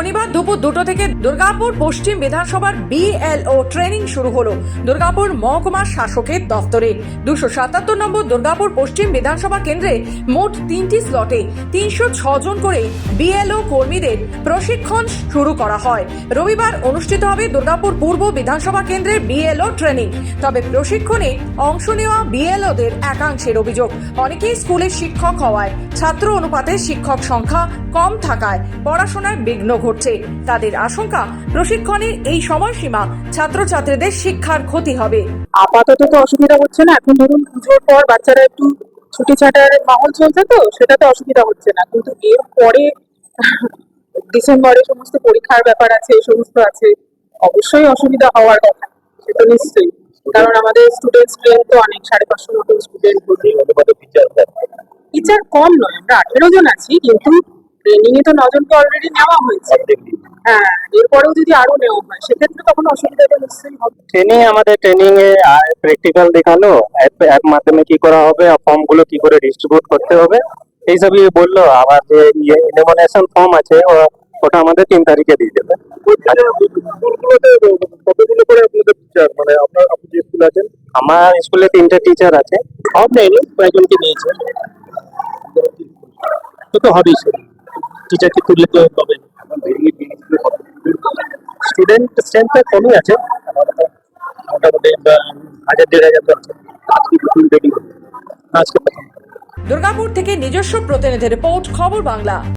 শনিবার দুপুর দুটো থেকে দুর্গাপুর পশ্চিম বিধানসভার বিএলও ট্রেনিং শুরু হলো। দুর্গাপুর মহকুমা শাসকের দফতরে দুশো সাতাত্তর নম্বর দুর্গাপুর পশ্চিম বিধানসভা কেন্দ্রে মোট তিনটি স্লটে তিনশো জন করে বিএলও কর্মীদের প্রশিক্ষণ শুরু করা হয়। রবিবার অনুষ্ঠিত হবে দুর্গাপুর পূর্ব বিধানসভা কেন্দ্রের বিএলও ট্রেনিং। তবে প্রশিক্ষণে অংশ নেওয়া বিএলওদের একাংশের অভিযোগ, অনেকেই স্কুলের শিক্ষক হওয়ায় ছাত্র অনুপাতে শিক্ষক সংখ্যা কম থাকায় পড়াশোনায় বিঘ্ন ঘটছে। তাদের আশঙ্কা প্রশিক্ষণের এই সময়সীমা ছাত্রছাত্রীদের শিক্ষার ক্ষতি হবে। আপাতত তো অসুবিধা হচ্ছে না। এখন ধরুন পুজোর পর বাচ্চারা একটু ছুটি ছাটার মাহল চলছে তো সেটাতে অসুবিধা হচ্ছে না। কিন্তু এর পরে ডিসেম্বরে সমস্ত পরীক্ষার ব্যাপার আছে এই সমস্ত আছে। অবশ্যই অসুবিধা হওয়ার কথা সেটা নিশ্চয়ই। কারণ আমাদের স্টুডেন্ট স্ট্রেন্থ তো অনেক সাড়ে পাঁচশো মতো স্টুডেন্ট টিচার কম নয় আমরা আঠেরো জন আছি কিন্তু ট্রেনিং এ তো নজনকে অলরেডি নেওয়া হয়েছে। হ্যাঁ এরপরেও যদি আরও নেওয়া হয় সেক্ষেত্রে তখন অসুবিধাটা নিশ্চয়ই হবে। ট্রেনিং আমাদের ট্রেনিং এ প্র্যাকটিক্যাল দেখাল অ্যাপ অ্যাপ মাধ্যমে কি করা হবে আর ফর্মগুলো কি করে ডিস্ট্রিবিউট করতে হবে এইসবই বলল। আবার যে ইয়ে ইলিমিনেশন ফর্ম আছে ওটা আমাদের তিন তারিখে দিয়ে দেবে। কতগুলো করে আপনাদের টিচার মানে আপনার আপনি যে স্কুল আছেন? আমার স্কুলে তিনটে টিচার আছে। সব নেয়নি কয়েকজনকে নিয়েছে তো তো হবেই স্যার টিচারকে তুললে তো হবে স্টুডেন্ট স্ট্রেংথটা কমই আছে। মোটামুটি হাজার দেড় হাজার আজকে দুর্গাপুর থেকে নিজস্ব প্রতিনিধি রিপোর্ট, খবর বাংলা।